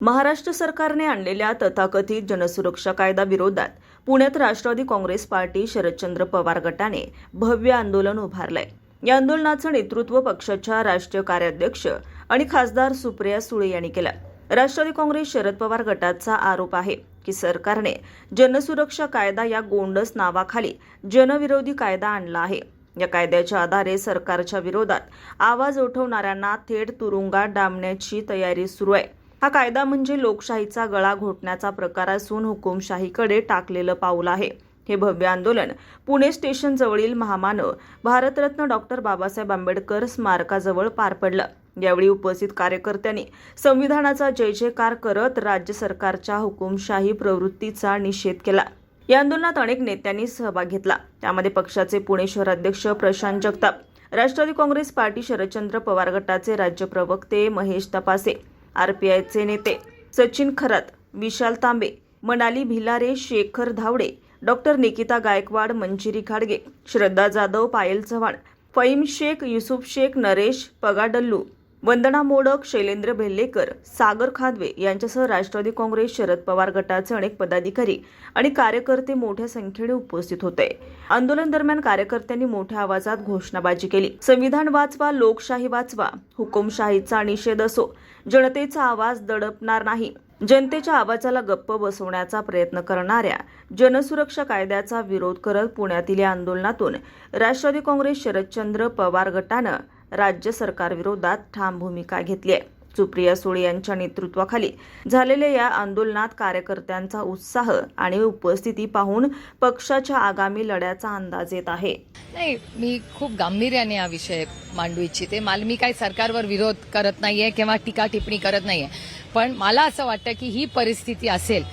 महाराष्ट्र सरकारने आणलेल्या तथाकथित जनसुरक्षा कायदा विरोधात पुण्यात राष्ट्रवादी काँग्रेस पार्टी शरदचंद्र पवार गटाने भव्य आंदोलन उभारलंय. या आंदोलनाचं नेतृत्व पक्षाच्या राष्ट्रीय कार्याध्यक्ष आणि खासदार सुप्रिया सुळे यांनी केलं. राष्ट्रवादी काँग्रेस शरद पवार गटाचा आरोप आहे की सरकारने जनसुरक्षा कायदा या गोंडस नावाखाली जनविरोधी कायदा आणला आहे. या कायद्याच्या आधारे सरकारच्या विरोधात आवाज उठवणाऱ्यांना थेट तुरुंगात डांबण्याची तयारी सुरू आहे. हा कायदा म्हणजे लोकशाहीचा गळा घोटण्याचा प्रकार असून हुकुमशाहीकडे टाकलेलं पाऊल आहे. हे भव्य आंदोलन पुणे स्टेशन जवळील महामानव भारतरत्न डॉक्टर बाबासाहेब आंबेडकर स्मारकाजवळ पार पडलं. यावेळी उपस्थित कार्यकर्त्यांनी संविधानाचा जय जयकार करत राज्य सरकारच्या हुकुमशाही प्रवृत्तीचा निषेध केला. या आंदोलनात अनेक नेत्यांनी सहभाग घेतला. त्यामध्ये पक्षाचे पुणे शहराध्यक्ष प्रशांत जगताप राष्ट्रवादी काँग्रेस पार्टी शरदचंद्र पवार गटाचे राज्य प्रवक्ते महेश तपासे आरपीआयचे नेते सचिन खरात विशाल तांबे मनाली भिलारे शेखर धावडे डॉक्टर निकिता गायकवाड मंजिरी खाडगे श्रद्धा जाधव पायल चव्हाण फईम शेख युसुफ शेख नरेश पगाडल्लू वंदना मोडक शैलेंद्र भेल्लेकर सागर खादवे यांच्यासह राष्ट्रवादी काँग्रेस शरद पवार गटाचे अनेक पदाधिकारी आणि कार्यकर्ते मोठ्या संख्येने उपस्थित होते. आंदोलन दरम्यान कार्यकर्त्यांनी मोठ्या आवाजात घोषणाबाजी केली. संविधान वाचवा लोकशाही वाचवा हुकुमशाहीचा निषेध असो जनतेचा आवाज दडपणार नाही. जनतेच्या आवाजाला गप्प बसवण्याचा प्रयत्न करणाऱ्या जनसुरक्षा कायद्याचा विरोध करत पुण्यातील या आंदोलनातून राष्ट्रवादी काँग्रेस शरदचंद्र पवार गटानं राज्य सरकारविरोधात ठाम भूमिका घेतली आहे. सुप्रिया सुळे यांच्या नेतृत्वाखाली झालेल्या या आंदोलनात कार्यकर्त्यांचा उत्साह आणि उपस्थिती पाहून पक्षाच्या आगामी लढ्याचा अंदाज येत आहे. नाही मी खूप गांभीर्याने हा विषय मांडू इच्छिते. मला मी काही सरकारवर विरोध करत नाहीये किंवा टीका टिप्पणी करत नाहीये. पण मला असं वाटतं की ही परिस्थिती असेल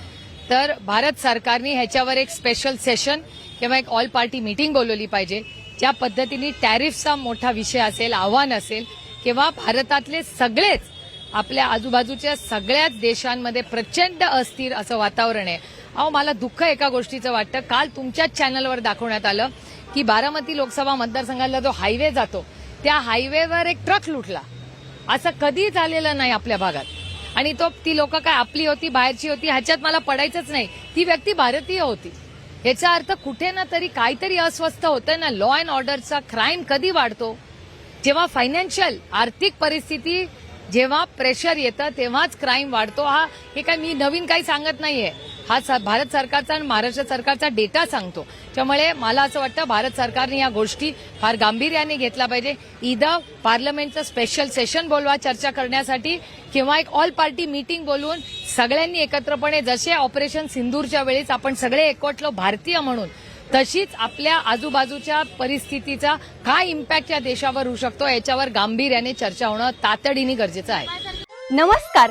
तर भारत सरकारने ह्याच्यावर एक स्पेशल सेशन किंवा एक ऑल पार्टी मीटिंग बोलवली पाहिजे. ज्या पद्धतीने टॅरिफचा मोठा विषय असेल आव्हान असेल किंवा भारतातले सगळेच आपल्या आजूबाजूच्या सगळ्याच देशांमध्ये प्रचंड अस्थिर असं वातावरण आहे. अहो मला दुःख एका गोष्टीचं वाटतं. काल तुमच्याच चॅनलवर दाखवण्यात आलं की बारामती लोकसभा मतदारसंघाला जो हायवे जातो त्या हायवेवर एक ट्रक लुटला. असं कधी झालेलं नाही आपल्या भागात. आणि तो ती लोक काय आपली होती बाहेरची होती ह्याच्यात मला पडायचंच नाही. ती व्यक्ती भारतीय होती. याचा अर्थ कुठे ना तरी काहीतरी अस्वस्थ होतं ना. लॉ अँड ऑर्डरचा क्राईम कधी वाढतो? जेव्हा फायनान्शियल आर्थिक परिस्थिती जेव्हा प्रेशर येतं तेव्हाच क्राईम वाढतो. हा हे काय मी नवीन काही सांगत नाहीये. हा स- भारत सरकारचा आणि महाराष्ट्र सरकारचा डेटा सांगतो. त्यामुळे मला असं वाटतं भारत सरकारने या गोष्टी फार गांभीर्याने घेतल्या पाहिजे. इथं पार्लमेंटचं स्पेशल सेशन बोलवा चर्चा करण्यासाठी किंवा एक ऑल पार्टी मीटिंग बोलवून सगळ्यांनी एकत्रपणे जसे ऑपरेशन सिंदूरच्या वेळेस आपण सगळे एकवटलो भारतीय म्हणून तशीच आपल्या आजूबाजूच्या परिस्थितीचा काय इम्पॅक्ट या देशावर होऊ शकतो याच्यावर गांभीर्याने चर्चा होणं तातडीने गरजेचं आहे. नमस्कार